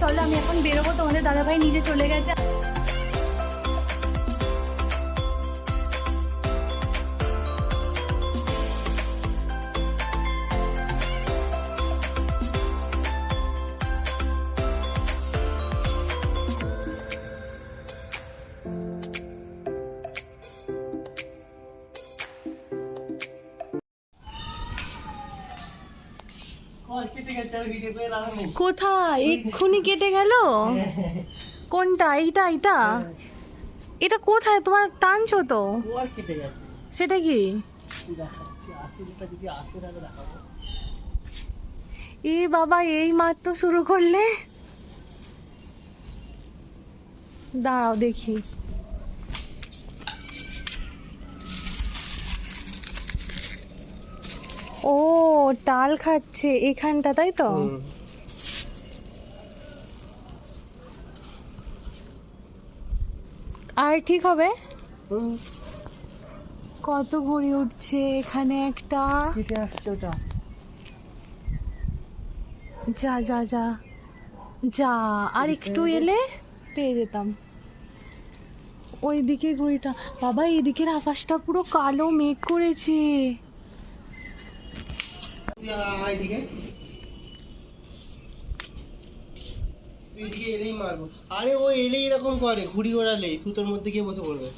চলো আমি এখন বেরোবো তোমাদের দাদাভাই নিজে চলে গেছে। কোথায়? এক্ষুনি কেটে গেল? কোনটা? এইটা এইটা? এটা কোথায়? তোমার টানছো তো? সেটা কি? এ বাবা এই মাত্র শুরু করলে? দাঁড়াও দেখি। ও টাল খাচ্ছে এখানটা তাই তো? আর ঠিক হবে? কত ঘুড়ি উঠছে এখানে একটা? যা যা যা। যা আর একটু এলে পেয়ে যেতাম। ওই ওইদিকে ঘুড়িটা বাবা এদিকের আকাশটা পুরো কালো মেঘ করেছে। এদিকে এলেই মারবো। আরে, ও এলেই এরকম করে, ঘুড়ি ওড়ালে সুতোর মধ্যে গিয়ে বসে পড়বে।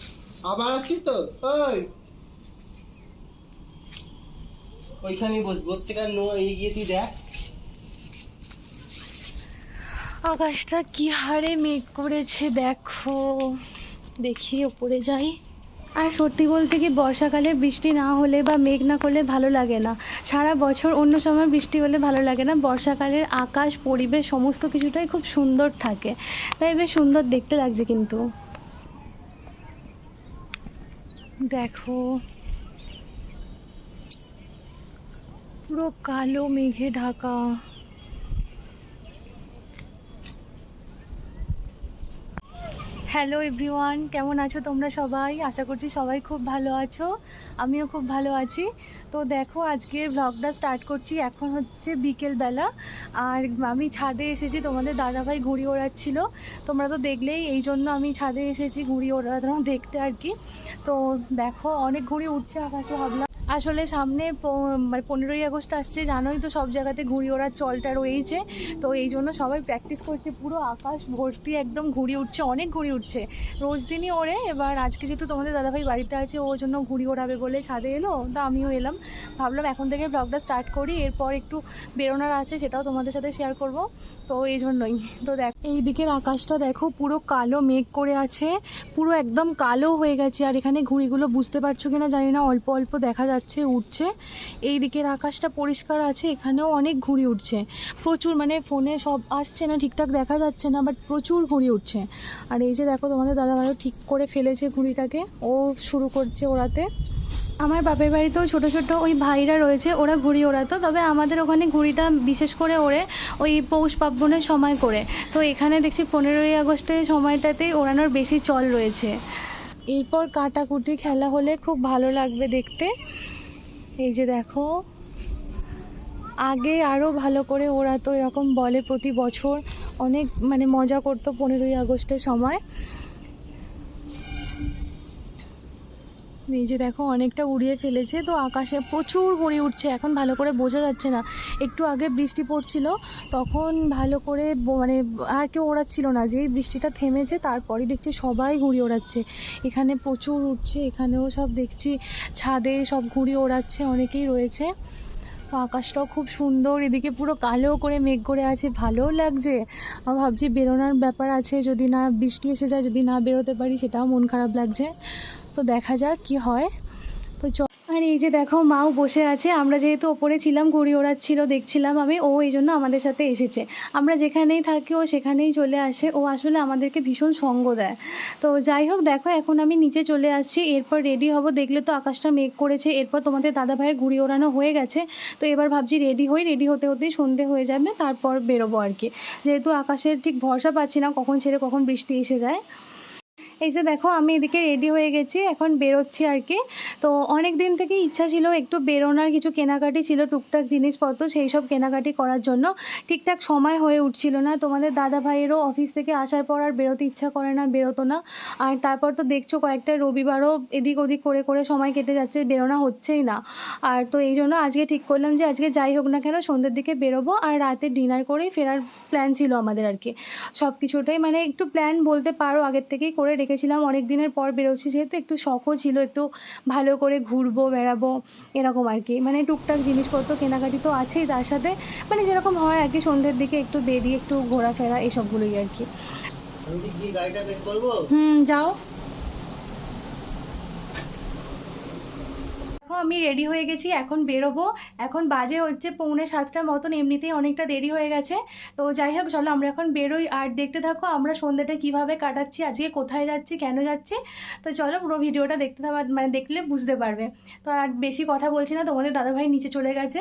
আবার আসছিস তো? ওই। ওইখানেই থেকে আর নো, এগিয়ে তুই দেখ। আকাশটা কি হারে মেঘ করেছে, দেখো। দেখি, ওপরে যাই। আর সত্যি বলতে কি বর্ষাকালে বৃষ্টি না হলে বা মেঘ না করলে ভালো লাগে না। সারা বছর অন্য সময় বৃষ্টি হলে ভালো লাগে না। বর্ষাকালের আকাশ, পরিবেশ সমস্ত কিছুটাই খুব সুন্দর থাকে। তাই বেশ সুন্দর দেখতে লাগছে কিন্তু। দেখো। পুরো কালো মেঘে ঢাকা। হ্যালো এভরিওয়ান কেমন আছো তোমরা সবাই? আশা করছি সবাই খুব ভালো আছো। আমিও খুব ভালো আছি। তো দেখো, আজকের ব্লগটা স্টার্ট করছি এখন হচ্ছে বিকেলবেলা আর আমি ছাদে এসেছি, তোমাদের দাদাভাই ঘুড়ি ওড়াচ্ছিল। তোমরা তো দেখলেই এই জন্য আমি ছাদে এসেছি ঘুড়ি ওড়ানো দেখতে আর কি। তো দেখো, অনেক ঘুড়ি উঠছে আকাশে, ভাবলাম আসলে সামনে মানে পনেরোই আগস্ট আসছে, জানোই তো সব জায়গাতে ঘুড়ি ওড়ার চলটা রয়েছে। তো এই জন্য সবাই প্র্যাকটিস করছে, পুরো আকাশ ভর্তি একদম ঘুড়ি উঠছে, অনেক ঘুড়ি উঠছে। রোজ দিনই ওড়ে, এবার আজকে যেহেতু তোমাদের দাদাভাই বাড়িতে আছে ওর জন্য ঘুড়ি ওড়াবে বলে ছাদে এলো, তা আমিও এলাম। ভাবলাম এখন থেকে ব্লগটা স্টার্ট করি, এরপর একটু বেরোনোর আছে, সেটাও তোমাদের সাথে শেয়ার করব। তো এই জন্যই। তো দেখ এই দিকের আকাশটা দেখো, পুরো কালো মেঘ করে আছে। পুরো একদম কালো হয়ে গেছে। আর এখানে ঘুড়িগুলো বুঝতে পারছ কিনা জানি না, অল্প অল্প দেখা যাচ্ছে উঠছে এই দিকের আকাশটা পরিষ্কার আছে, এখানেও অনেক ঘুড়ি উঠছে প্রচুর মানে ফোনে সব আসছে না, ঠিকঠাক দেখা যাচ্ছে না বাট প্রচুর ঘুড়ি উঠছে আর এই যে দেখো তোমাদের দাদাভাইও ঠিক করে ফেলেছে ঘুড়িটাকে। ও শুরু করছে ওড়াতে। আমার বাপের বাড়িতেও ছোট ছোট ওই ভাইরা রয়েছে, ওরা ঘুড়ি ওড়াতো তবে আমাদের ওখানে ঘুড়িটা বিশেষ করে ওড়ে ওই পৌষ পার্বণের সময় করে। তো এখানে দেখছি পনেরোই আগস্টের সময়টাতেই ওড়ানোর বেশি চল রয়েছে। এরপর কাটাকুটি খেলা হলে খুব ভালো লাগবে দেখতে। এই যে দেখো, আগে আরও ভালো করে ওড়াতো এরকম বলে প্রতি বছর। অনেক মানে মজা করতো পনেরোই আগস্টের সময়। এই যে দেখো, অনেকটা উড়িয়ে ফেলেছে। তো আকাশে প্রচুর ঘুড়ি উঠছে। এখন ভালো করে বোঝা যাচ্ছে না। একটু আগে বৃষ্টি পড়ছিল, তখন ভালো করে মানে আর কেউ ওড়াচ্ছিল না। যেই বৃষ্টিটা থেমেছে, তারপরই দেখছি সবাই ঘুড়ি ওড়াচ্ছে। এখানে প্রচুর উঠছে, এখানেও সব দেখছি ছাদে সব ঘুড়ি ওড়াচ্ছে, অনেকেই রয়েছে। তো আকাশটাও খুব সুন্দর, এদিকে পুরো কালো করে মেঘ করে আছে। ভালোও লাগছে। আমি ভাবছি বেরোনোর ব্যাপার আছে। যদি না বৃষ্টি এসে যায়, যদি না বেরোতে পারি, সেটাও মন খারাপ লাগছে। তো দেখা যাক কি হয়। তো চ আর এই যে দেখো, মাও বসে আছে। আমরা যেহেতু ওপরে ছিলাম, ঘুড়ি ওড়াচ্ছিল, দেখছিলাম আমি। ও এই জন্য আমাদের সাথে এসেছে। আমরা যেখানেই থাকি, ও সেখানেই চলে আসে। ও আসলে আমাদেরকে ভীষণ সঙ্গ দেয়। তো যাই হোক, দেখো, এখন আমি নিচে চলে আসছি। এরপর রেডি হব। দেখলে তো আকাশটা মেঘ করেছে। এরপর তোমাদের দাদা ভাইয়ের ঘুড়ি ওড়ানো হয়ে গেছে। তো এবার ভাবছি রেডি হই। রেডি হতে হতেই সন্ধে হয়ে যাবে। তারপর বেরোবো আর কি। যেহেতু আকাশের ঠিক ভরসা পাচ্ছি না, কখন ছেড়ে কখন বৃষ্টি এসে যায়। এই যে দেখো, আমি এদিকে রেডি হয়ে গেছি, এখন বেরোচ্ছি আর কি। তো অনেক দিন থেকে ইচ্ছা ছিল একটু বেরোনোর, কিছু কেনাকাটি ছিল, টুকটাক জিনিসপত্র, সেই সব কেনাকাটি করার জন্য। ঠিকঠাক সময় হয়ে উঠছিল না। তোমাদের দাদা ভাইয়েরও অফিস থেকে আসার পর আর বেরোতে ইচ্ছা করে না, বেরোতো না। আর তারপর তো দেখছ, কয়েকটা রবিবারও এদিক ওদিক করে করে সময় কেটে যাচ্ছে, বেরোনো হচ্ছেই না। আর তো এই জন্য আজকে ঠিক করলাম যে, আজকে যাই হোক না কেন, সন্ধ্যের দিকে বেরোবো আর রাতে ডিনার করেই ফেরার প্ল্যান ছিল আমাদের আর কি। সব কিছুটাই মানে একটু প্ল্যান বলতে পারো, আগের থেকেই করে রেখেছিলাম অনেক দিনের পর বেরোচ্ছি যেহেতু একটু শখও ছিল একটু ভালো করে ঘুরবো বেড়াবো এরকম আর কি। মানে টুকটাক জিনিসপত্র কেনাকাটি তো আছেই তার সাথে। মানে যেরকম হয় আর কি সন্ধ্যের দিকে একটু বেরিয়ে একটু ঘোরাফেরা এসবগুলোই আর কি। হুম যাও। দেখো, আমি রেডি হয়ে গেছি, এখন বেরোবো। এখন বাজে হচ্ছে পৌনে সাতটা মতন, এমনিতেই অনেকটা দেরি হয়ে গেছে। তো যাই হোক, চলো আমরা এখন বেরোই। আর দেখতে থাকো, আমরা সন্ধ্যাটা কীভাবে কাটাচ্ছি, আজকে কোথায় যাচ্ছি, কেন যাচ্ছি? তো চলো, পুরো ভিডিওটা দেখতে মানে দেখলে বুঝতে পারবে। তো আর বেশি কথা বলছি না, তোমাদের দাদাভাই নিচে চলে গেছে।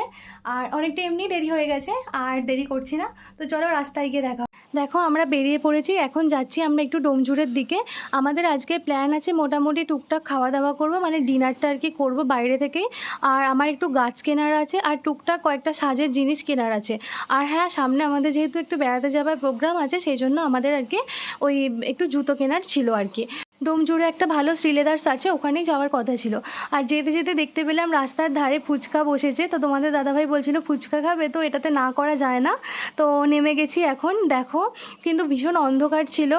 আর অনেকটা এমনি দেরি হয়ে গেছে, আর দেরি করছি না। তো চলো, রাস্তায় গিয়ে দেখা দেখো, আমরা বেরিয়ে পড়েছি, এখন যাচ্ছি আমরা একটু ডোমজুরের দিকে। আমাদের আজকে প্ল্যান আছে, মোটামুটি টুকটাক খাওয়া দাওয়া করব মানে ডিনারটা আর কি করব, বাইরে থেকেই। আর আমার একটু গাছ কেনার আছে, আর টুকটাক কয়েকটা সাজের জিনিস কেনার আছে। আর হ্যাঁ সামনে আমাদের যেহেতু একটু বেড়াতে যাওয়ার প্রোগ্রাম আছে, সেই জন্য আমাদের আর কি ওই একটু জুতো কেনার ছিল আর কি। ডোমজুড়ে একটা ভালো শ্রীলেদার্স আছে, ওখানেই যাওয়ার কথা ছিল। আর যেতে যেতে দেখতে পেলাম রাস্তার ধারে ফুচকা বসেছে, তো তোমাদের দাদাভাই বলছিল, ফুচকা খাবে তো, এটাতে না করা যায় না। তো নেমে গেছি এখন, দেখো, কিন্তু ভীষণ অন্ধকার ছিল।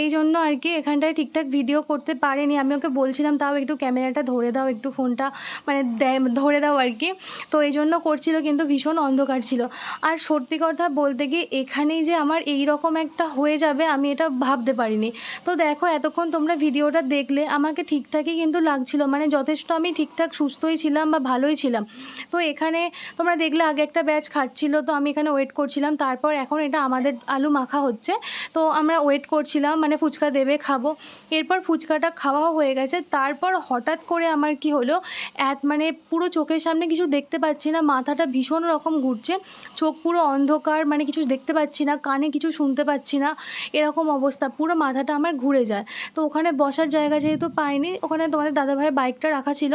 এই জন্য আর কি এখানটায় ঠিকঠাক ভিডিও করতে পারেনি। আমি ওকে বলছিলাম, তাও একটু ক্যামেরাটা ধরে দাও, একটু ফোনটা মানে ধরে দাও আর কি। তো এই জন্য করছিল, কিন্তু ভীষণ অন্ধকার ছিল। আর সত্যি কথা বলতে গিয়ে, এখানেই যে আমার এই রকম একটা হয়ে যাবে, আমি এটা ভাবতে পারিনি। তো দেখো, এতক্ষণ তোমরা ভিডিওটা দেখলে আমাকে ঠিকঠাকই কিন্তু লাগছিল। মানে যথেষ্ট আমি ঠিকঠাক সুস্থই ছিলাম বা ভালোই ছিলাম। তো এখানে তোমরা দেখলে আগে একটা ব্যাচ খাচ্ছিল তো আমি এখানে ওয়েট করছিলাম। তারপর এখন এটা আমাদের আলু মাখা হচ্ছে। তো আমরা ওয়েট করছিলাম মানে ফুচকা দেবে, খাব। এরপর ফুচকাটা খাওয়াও হয়ে গেছে। তারপর হঠাৎ করে আমার কি হলো, এত মানে পুরো চোখের সামনে কিছু দেখতে পাচ্ছি না। মাথাটা ভীষণ রকম ঘুরছে। চোখ পুরো অন্ধকার মানে কিছু দেখতে পাচ্ছি না। কানে কিছু শুনতে পাচ্ছি না। এরকম অবস্থা। পুরো মাথাটা আমার ঘুরে যায়। তো ওখানে বসার জায়গা যেহেতু পাইনি, ওখানে তোমাদের দাদাভাইয়ের বাইকটা রাখা ছিল।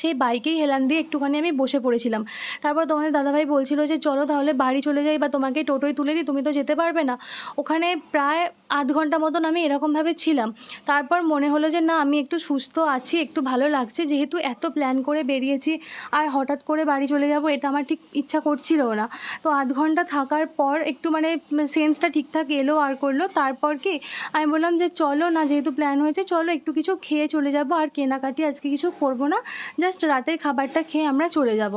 সেই বাইকেই হেলান দিয়ে একটুখানি আমি বসে পড়েছিলাম। তারপর তোমাদের দাদাভাই বলছিল যে, চলো তাহলে বাড়ি চলে যাই বা তোমাকে টোটোয় তুলে দিই তুমি তো যেতে পারবে না। ওখানে প্রায় আধ ঘণ্টা মতন আমি এরকমভাবে ছিলাম। তারপর মনে হলো যে, না, আমি একটু সুস্থ আছি, একটু ভালো লাগছে। যেহেতু এত প্ল্যান করে বেরিয়েছি আর হঠাৎ করে বাড়ি চলে যাব, এটা আমার ঠিক ইচ্ছা করছিল না। তো আধ ঘণ্টা থাকার পর একটু মানে সেন্সটা ঠিকঠাক এলো আর করল। তারপর কি, আমি বললাম যে, চলো না, যেহেতু প্ল্যান হয়েছে, চলো একটু কিছু খেয়ে চলে যাব। আর কেনাকাটি আজকে কিছু করব না জাস্ট রাতের খাবারটা খেয়ে আমরা চলে যাব।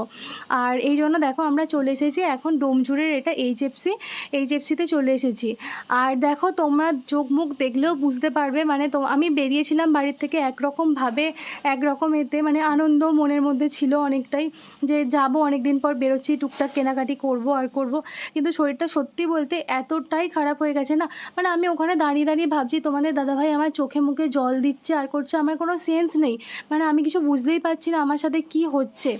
আর এই জন্য দেখো, আমরা চলে এসেছি এখন ডোমঝুরের এটা এইচএফসি এইচএফসিতে চলে এসেছি। আর দেখো তোমরা চোখ মুখ দেখলেও বুঝতে পারবে মানে তো আমি বেরিয়েছিলাম বাড়ির থেকে একরকমভাবে, একরকম এতে মানে আনন্দ মনের মধ্যে ছিল অনেকটাই, যে যাব অনেক দিন পর বেরোচ্ছি, টুকটাক কেনাকাটি করব আর করব। কিন্তু শরীরটা সত্যি বলতে এতটাই খারাপ হয়ে গেছে না মানে আমি ওখানে দাঁড়িয়ে দাঁড়িয়ে ভাবছি, তোমাদের দাদাভাই আমার চোখে মুখে জল দিচ্ছে আর করছে, আমার কোনো সেন্স নেই। মানে আমি কিছু বুঝতেই পারছি না আমার সাথে কি হচ্ছে।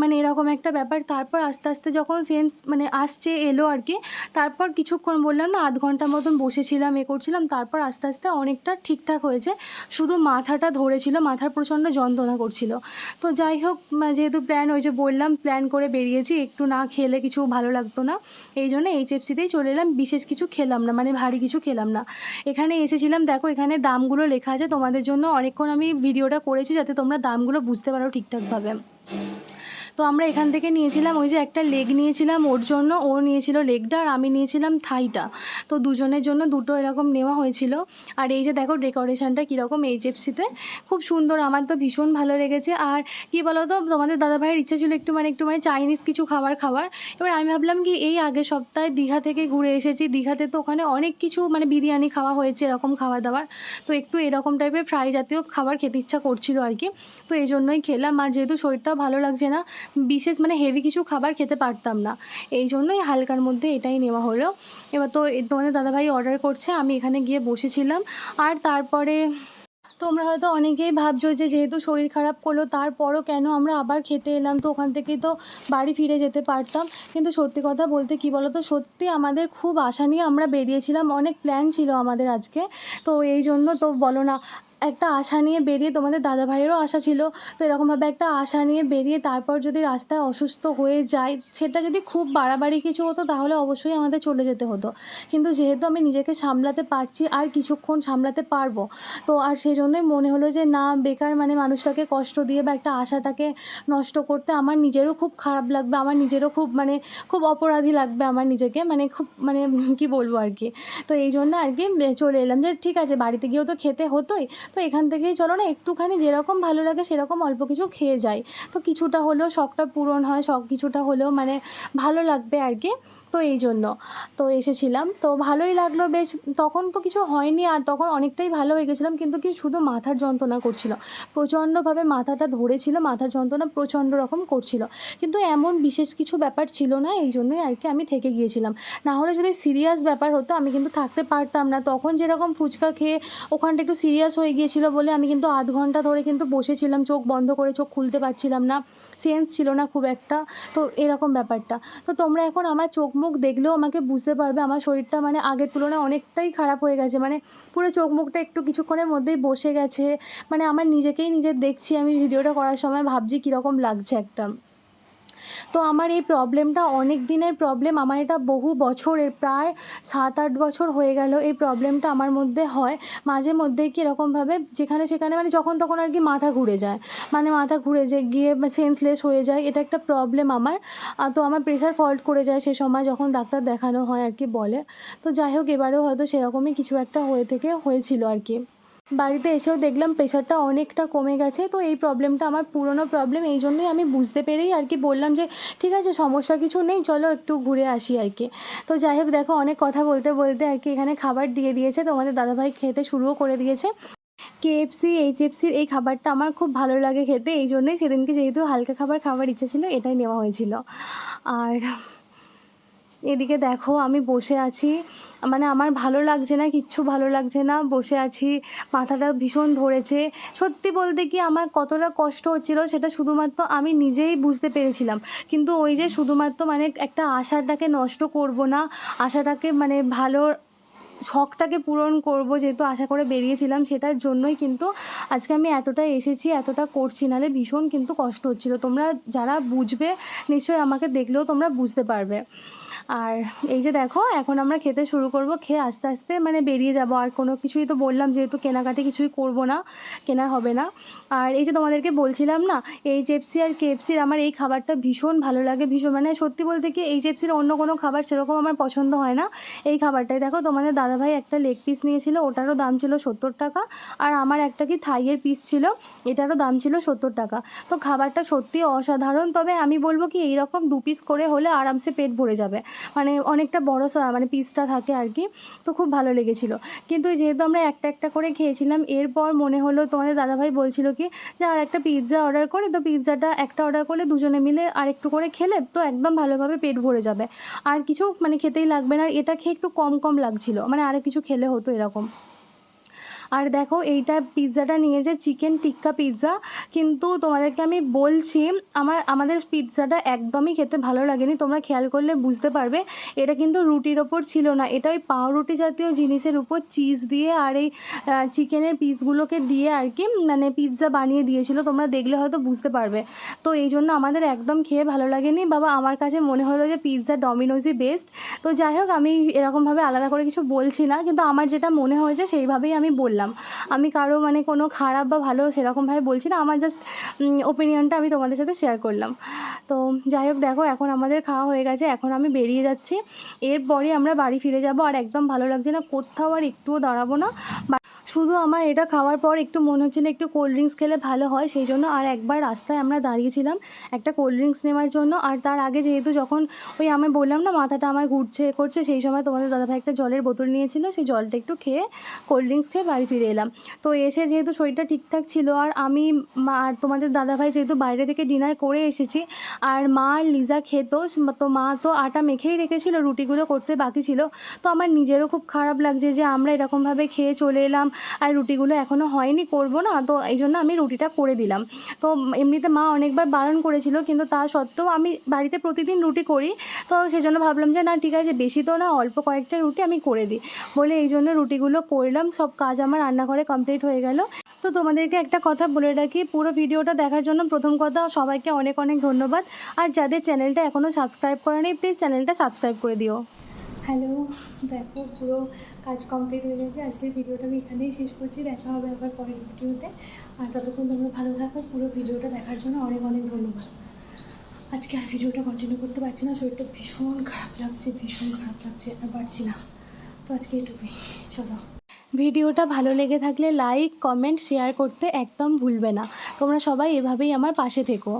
মানে এরকম একটা ব্যাপার, তারপর আস্তে আস্তে যখন সেন্স মানে আসছে, এলো আর কি, তারপর কিছুক্ষণ বললাম না, আধ ঘণ্টা মতন বসেছিলাম এ করছিলাম, তারপর আস্তে আস্তে অনেকটা ঠিকঠাক হয়েছে। শুধু মাথাটা ধরেছিল, মাথার প্রচণ্ড যন্ত্রণা করছিল। তো যাই হোক যেহেতু প্ল্যান ওই যে বললাম প্ল্যান করে বেরিয়েছি, একটু না খেলে কিছু ভালো লাগতো না। এই জন্য এইচএফসিতেই চলে এলাম, বিশেষ কিছু খেলাম না মানে ভারী কিছু খেলাম না। এখানে এসেছিলাম, দেখো এখানে দামগুলো লেখা আছে, তোমাদের জন্য অনেকক্ষণ আমি ভিডিওটা করেছি, যাতে তোমরা দামগুলো বুঝতে পারো ঠিকঠাকভাবে। তো আমরা এখান থেকে নিয়েছিলাম ওই যে একটা লেগ নিয়েছিলাম ওর জন্য, ও নিয়েছিল লেগটা আর আমি নিয়েছিলাম থাইটা। তো দুজনের জন্য দুটো এরকম নেওয়া হয়েছিল। আর এই যে দেখো ডেকোরেশনটা কীরকম এইচএফসিতে, খুব সুন্দর, আমার তো ভীষণ ভালো লেগেছে। আর কি বলো তো তোমাদের দাদাভাইয়ের ইচ্ছা ছিল একটু মানে একটু মানে চাইনিজ কিছু খাবার খাওয়ার। এবার আমি ভাবলাম কি, এই আগের সপ্তাহে দীঘা থেকে ঘুরে এসেছি। দীঘাতে তো ওখানে অনেক কিছু মানে বিরিয়ানি খাওয়া হয়েছে, এরকম খাবার দাবার তো একটু এরকম টাইপের ফ্রাই জাতীয় খাবার খেতে ইচ্ছা করছিল আর কি। তো এই জন্যই খেলাম। আর যেহেতু শরীরটাও ভালো লাগছে না বিশেষ মানে হেভি কিছু খাবার খেতে পারতাম না। এই জন্যই হালকার মধ্যে এটাই নেওয়া হলো। এবার তো তোমাদের দাদাভাই অর্ডার করছে, আমি এখানে গিয়ে বসেছিলাম। আর তারপরে তোমরা হয়তো অনেকেই ভাবছ যে যেহেতু শরীর খারাপ করল, তারপরও কেন আমরা আবার খেতে এলাম? তো ওখান থেকেই তো বাড়ি ফিরে যেতে পারতাম। কিন্তু সত্যি কথা বলতে কী বলো তো সত্যি আমাদের খুব আশা নিয়ে আমরা বেরিয়েছিলাম। অনেক প্ল্যান ছিল আমাদের আজকে। তো এই জন্য তো বলো না একটা আশা নিয়ে বেরিয়ে তোমাদের দাদা ভাইয়েরও আশা ছিল। তো এরকমভাবে একটা আশা নিয়ে বেরিয়ে তারপর যদি রাস্তায় অসুস্থ হয়ে যায়, সেটা যদি খুব বাড়াবাড়ি কিছু হতো, তাহলে অবশ্যই আমাদের চলে যেতে হতো। কিন্তু যেহেতু আমি নিজেকে সামলাতে পারছি, আর কিছুক্ষণ সামলাতে পারব, তো আর সেই জন্যই মনে হলো যে, না, বেকার মানে মানুষটাকে কষ্ট দিয়ে বা একটা আশাটাকে নষ্ট করতে আমার নিজেরও খুব খারাপ লাগবে, আমার নিজেরও খুব মানে খুব অপরাধী লাগবে আমার নিজেকে মানে খুব মানে কি বলব আর কি। তো এই জন্য আর কি চলে এলাম যে, ঠিক আছে, বাড়িতে গিয়েও তো খেতে হতোই তো এখান থেকেই চলো না, একটুখানি যেরকম ভালো লাগে সেরকম অল্প কিছু খেয়ে যাই। তো কিছুটা হলেও শখটা পূরণ হয়, শখ কিছুটা হলেও মানে ভালো লাগবে আর কি। তো এই জন্য। তো এসেছিলাম। তো ভালোই লাগল বেশ। তখন তো কিছু হয়নি আর তখন অনেকটাই ভালো হয়ে গেছিলাম কিন্তু কি শুধু মাথার যন্ত্রণা করছিল। প্রচণ্ডভাবে মাথাটা ধরেছিল, মাথার যন্ত্রণা প্রচণ্ড রকম করছিল। কিন্তু এমন বিশেষ কিছু ব্যাপার ছিল না, এই জন্যই আর কি আমি থেকে গিয়েছিলাম। না হলে যদি সিরিয়াস ব্যাপার হতো, আমি কিন্তু থাকতে পারতাম না। তখন যেরকম ফুচকা খেয়ে ওখানটা একটু সিরিয়াস হয়ে গিয়েছিল বলে আমি কিন্তু আধ ঘণ্টা ধরে কিন্তু বসেছিলাম, চোখ বন্ধ করে চোখ খুলতে পারছিলাম না। সেন্স ছিল না খুব একটা। তো এরকম ব্যাপারটা। তো তোমরা এখন আমার চোখ মুখ দেখলেও আমাকে বুঝতে পারবে আমার শরীরটা মানে আগের তুলনায় অনেকটাই খারাপ হয়ে গেছে। মানে পুরো চোখ মুখটা একটু কিছুক্ষণের মধ্যেই বসে গেছে। মানে আমার নিজেকেই নিজের দেখছি আমি ভিডিওটা করার সময়, ভাবছি কীরকম লাগছে একটা। তো আমার এই প্রবলেমটা অনেক দিনের প্রবলেম আমার এটা বহু বছরের, প্রায় সাত আট বছর হয়ে গেল এই প্রবলেমটা আমার মধ্যে হয়। মাঝে মধ্যে কি এরকমভাবে যেখানে সেখানে মানে যখন তখন আর কি মাথা ঘুরে যায়। মানে মাথা ঘুরে যায়, গিয়ে সেন্সলেস হয়ে যায়। এটা একটা প্রবলেম আমার। তো আমার প্রেশার ফল্ট করে যায় সে সময় যখন ডাক্তার দেখানো হয় আর কি বলে। তো যাই হোক, এবারেও হয়তো সেরকমই কিছু একটা হয়ে থেকে, হয়েছিল আর কি। বাড়িতে এসেও দেখলাম প্রেশারটা অনেকটা কমে গেছে। তো এই প্রবলেমটা আমার পুরনো প্রবলেম এই জন্যই আমি বুঝতে পেরেই আর কি বললাম যে, ঠিক আছে, সমস্যা কিছু নেই, চলো একটু ঘুরে আসি আর কি। তো যাই হোক, দেখো অনেক কথা বলতে বলতে আর কি এখানে খাবার দিয়ে দিয়েছে। তোমাদের দাদাভাই খেতে শুরুও করে দিয়েছে। কেএফসি এইচএফসির এই খাবারটা আমার খুব ভালো লাগে খেতে, এই জন্যই সেদিনকে যেহেতু হালকা খাবার খাবার ইচ্ছে ছিল, এটাই নেওয়া হয়েছিল। আর এদিকে দেখো আমি বসে আছি। মানে আমার ভালো লাগছে না, কিচ্ছু ভালো লাগছে না। বসে আছি, মাথাটা ভীষণ ধরেছে। সত্যি বলতে কি আমার কতটা কষ্ট হচ্ছিল সেটা শুধুমাত্র আমি নিজেই বুঝতে পেরেছিলাম। কিন্তু ওই যে শুধুমাত্র মানে একটা আশাটাকে নষ্ট করব না, আশাটাকে মানে ভালো শখটাকে পূরণ করব যেহেতু আশা করে বেরিয়েছিলাম সেটার জন্যই কিন্তু আজকে আমি এতটা এসেছি, এতটা করছি। নাহলে ভীষণ কিন্তু কষ্ট হচ্ছিল। তোমরা যারা বুঝবে, নিশ্চয়ই আমাকে দেখলেও তোমরা বুঝতে পারবে। আর এই যে দেখো, এখন আমরা খেতে শুরু করব। খেয়ে আস্তে আস্তে মানে বেরিয়ে যাব। আর কোনো কিছুই তো বললাম, যেহেতু কেনাকাটি কিছুই করব না, কেনার হবে না। আর এই যে তোমাদেরকে বলছিলাম না, এই চেপসি আর কেএফসির আমার এই খাবারটা ভীষণ ভালো লাগে, ভীষণ। মানে সত্যি বলতে কি, এই চেপসির অন্য কোনো খাবার সেরকম আমার পছন্দ হয় না। এই খাবারটাই দেখো, তোমাদের দাদাভাই একটা লেগ পিস নিয়েছিল, ওটারও দাম ছিল সত্তর টাকা। আর আমার একটা কি থাইয়ের পিস ছিল, এটারও দাম ছিল সত্তর টাকা। তো খাবারটা সত্যি অসাধারণ, তবে আমি বলব কি, এইরকম দু পিস করে হলে আরামসে পেট ভরে যাবে। মানে অনেকটা বড় মানে পিসটা থাকে আর কি তো খুব ভালো লেগেছিল। কিন্তু যেহেতু আমরা একটা একটা করে খেয়েছিলাম, এরপর মনে হলো, তোমাদের দাদাভাই বলছিল কি, যে আর একটা পিৎজা অর্ডার করে, তো পিৎজাটা একটা অর্ডার করলে দুজনে মিলে আর একটু করে খেলে তো একদম ভালোভাবে পেট ভরে যাবে। আর কিছু মানে খেতেই লাগবে না, আর এটা খেয়ে একটু কম কম লাগছিল। মানে আর কিছু খেলে হতো এরকম। আর দেখো এইটা পিৎজাটা নিয়েছে চিকেন টিক্কা পিৎজা কিন্তু তোমাদেরকে আমি বলছি, আমার, আমাদের পিৎজাটা একদমই খেতে ভালো লাগেনি, তোমরা খেয়াল করলে বুঝতে পারবে, এটা কিন্তু রুটির ওপর ছিল না, এটা ওই পাউরুটি জাতীয় জিনিসের উপর চিজ দিয়ে আর এই চিকেনের পিসগুলোকে দিয়ে আর কি মানে পিৎজা বানিয়ে দিয়েছিল, তোমরা দেখলে হয়তো বুঝতে পারবে। তো এই জন্য আমাদের একদম খেয়ে ভালো লাগেনি, বাবা আমার কাছে মনে হলো যে পিৎজা ডমিনোজই বেস্ট তো যাই হোক আমি এরকমভাবে আলাদা করে কিছু বলছি না, কিন্তু আমার যেটা মনে হয়েছে সেইভাবেই আমি বললাম। আমি কারও মানে কোনো খারাপ বা ভালো সেরকমভাবে বলছি না, আমার জাস্ট ওপিনিয়নটা আমি তোমাদের সাথে শেয়ার করলাম। তো যাই হোক, দেখো, এখন আমাদের খাওয়া হয়ে গেছে, এখন আমি বেরিয়ে যাচ্ছি। এরপরে আমরা বাড়ি ফিরে যাব, আর একদম ভালো লাগছে না, কোথাও আর একটুও দাঁড়াবো না। শুধু আমার এটা খাওয়ার পর একটু মনে হচ্ছিল একটু কোল্ড ড্রিঙ্কস খেলে ভালো হয়, সেই জন্য আর একবার রাস্তায় আমরা দাঁড়িয়েছিলাম একটা কোল্ড ড্রিঙ্কস নেওয়ার জন্য। আর তার আগে যেহেতু যখন ওই আমি বললাম না, মাথাটা আমার ঘুরছে এ করছে, সেই সময় তোমাদের দাদাভাই একটা জলের বোতল নিয়েছিল, সেই জলটা একটু খেয়ে কোল্ড ড্রিঙ্কস খেয়ে বাড়ি ফিরে এলাম। তো এসে যেহেতু শরীরটা ঠিকঠাক ছিল, আর আমি আর তোমাদের দাদাভাই যেহেতু বাইরে থেকে ডিনার করে এসেছি, আর মা আর লিজা খেত, তো মা তো আটা মেখেই রেখেছিল, রুটিগুলো করতে বাকি ছিল। তো আমার নিজেরও খুব খারাপ লাগছে যে আমরা এরকমভাবে খেয়ে চলে এলাম আর রুটিগুলো এখনও হয়নি, করব না। তো এই জন্য আমি রুটিটা করে দিলাম। তো এমনিতে মা অনেকবার বারণ করেছিল, কিন্তু তা সত্ত্বেও আমি বাড়িতে প্রতিদিন রুটি করি। তো সেজন্য ভাবলাম যে, না, ঠিক আছে, বেশি তো না, অল্প কয়েকটা রুটি আমি করে দিই। বলে এই জন্য রুটিগুলো করলাম, সব কাজ আমার রান্নাঘরে কমপ্লিট হয়ে গেল। তো তোমাদেরকে একটা কথা বলে রাখি, পুরো ভিডিওটা দেখার জন্য প্রথম কথা, সবাইকে অনেক অনেক ধন্যবাদ। আর যাদের চ্যানেলটা এখনও সাবস্ক্রাইব করে নেই, প্লিজ চ্যানেলটা সাবস্ক্রাইব করে দিও। হ্যালো, দেখো পুরো কাজ কমপ্লিট হয়ে গেছে। আজকের ভিডিওটা আমি এখানেই শেষ করছি। দেখা হবে আবার পরের ভিডিওতে আর ততক্ষণ তোমরা ভালো থাকো। পুরো ভিডিওটা দেখার জন্য অনেক অনেক ধন্যবাদ। আজকে আর ভিডিওটা কন্টিনিউ করতে পারছি না। শরীরটা ভীষণ খারাপ লাগছে, ভীষণ খারাপ লাগছে। আর পারছি না। তো আজকে এটুকুই। চলো। ভিডিওটা ভালো লেগে থাকলে লাইক কমেন্ট শেয়ার করতে একদম ভুলবে না। তোমরা সবাই এভাবেই আমার পাশে থেকো।